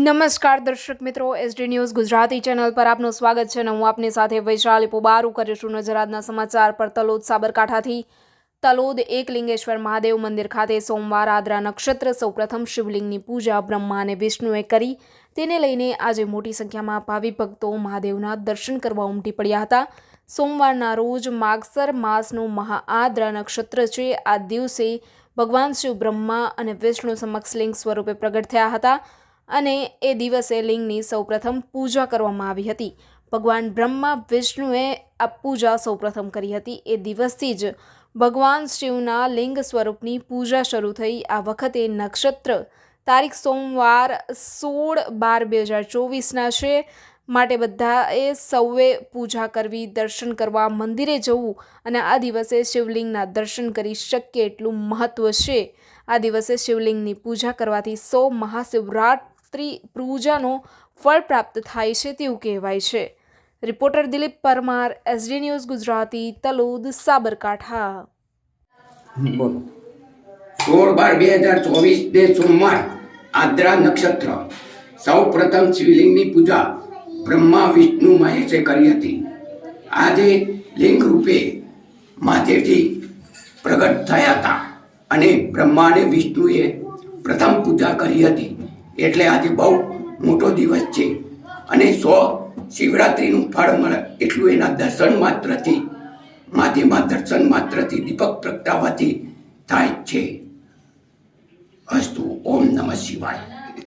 નમસ્કાર દર્શક મિત્રો એસડી ન્યૂઝ ગુજરાતી ચેનલ પર આપનું સ્વાગત છે અને હું આપની સાથે વૈશાલી પોબારું કરીશું નજરાતના સમાચાર પર તલોદ સાબરકાંઠાથી. તલોદ એકલિંગેશ્વર મહાદેવ મંદિર ખાતે સોમવાર આદ્રા નક્ષત્ર સૌપ્રથમ શિવલિંગની પૂજા બ્રહ્મા અને વિષ્ણુએ કરી. તેને લઈને આજે મોટી સંખ્યામાં ભાવિ ભક્તો મહાદેવના દર્શન કરવા ઉમટી પડ્યા હતા. સોમવારના રોજ માગસર માસનું મહાઆદ્રા નક્ષત્ર છે. આ દિવસે ભગવાન શિવ બ્રહ્મા અને વિષ્ણુ સમક્ષ લિંગ સ્વરૂપે પ્રગટ થયા હતા. અને એ દિવસે લિંગની સૌપ્રથમ પૂજા કરવામાં આવી હતી. ભગવાન બ્રહ્મા વિષ્ણુએ આ પૂજા સૌપ્રથમ કરી હતી. એ દિવસથી જ ભગવાન શિવના લિંગ સ્વરૂપની પૂજા શરૂ થઈ. આ વખતે નક્ષત્ર, તારીખ સોમવાર સોળ બાર બે હજાર ચોવીસના છે. માટે બધાએ સૌએ પૂજા કરવી, દર્શન કરવા, મંદિરે જવું અને આ દિવસે શિવલિંગના દર્શન કરી શક્ય એટલું મહત્ત્વ છે. આ દિવસે શિવલિંગની પૂજા કરવાથી સૌ મહાશિવરાત્રિ પૂજાનો ફળ પ્રાપ્ત થાય છે તેવું કહેવાય છે. Reporter Dilip Parmar SD news Gujarati, Talod, Sabarkantha. સોળ બાર બે હજાર ચોવીસ ને સોમવાર આદ્રા નક્ષત્ર સૌ પ્રથમ શિવલિંગની પૂજા બ્રહ્મા વિષ્ણુ મહેશે કરી હતી. આજે લિંગ રૂપે મહાદેવજી પ્રગટ થયા હતા અને બ્રહ્મા અને વિષ્ણુએ પ્રથમ પૂજા કરી હતી. એટલે આજે બહુ મોટો દિવસ છે. અને સો શિવરાત્રિનું ફળ મળે એટલું એના દર્શન માત્રથી માધ્યમાં દર્શન માત્રથી, દીપક પ્રગટાવવાથી થાય છે. અસ્તુ, ઓમ નમઃ શિવાય.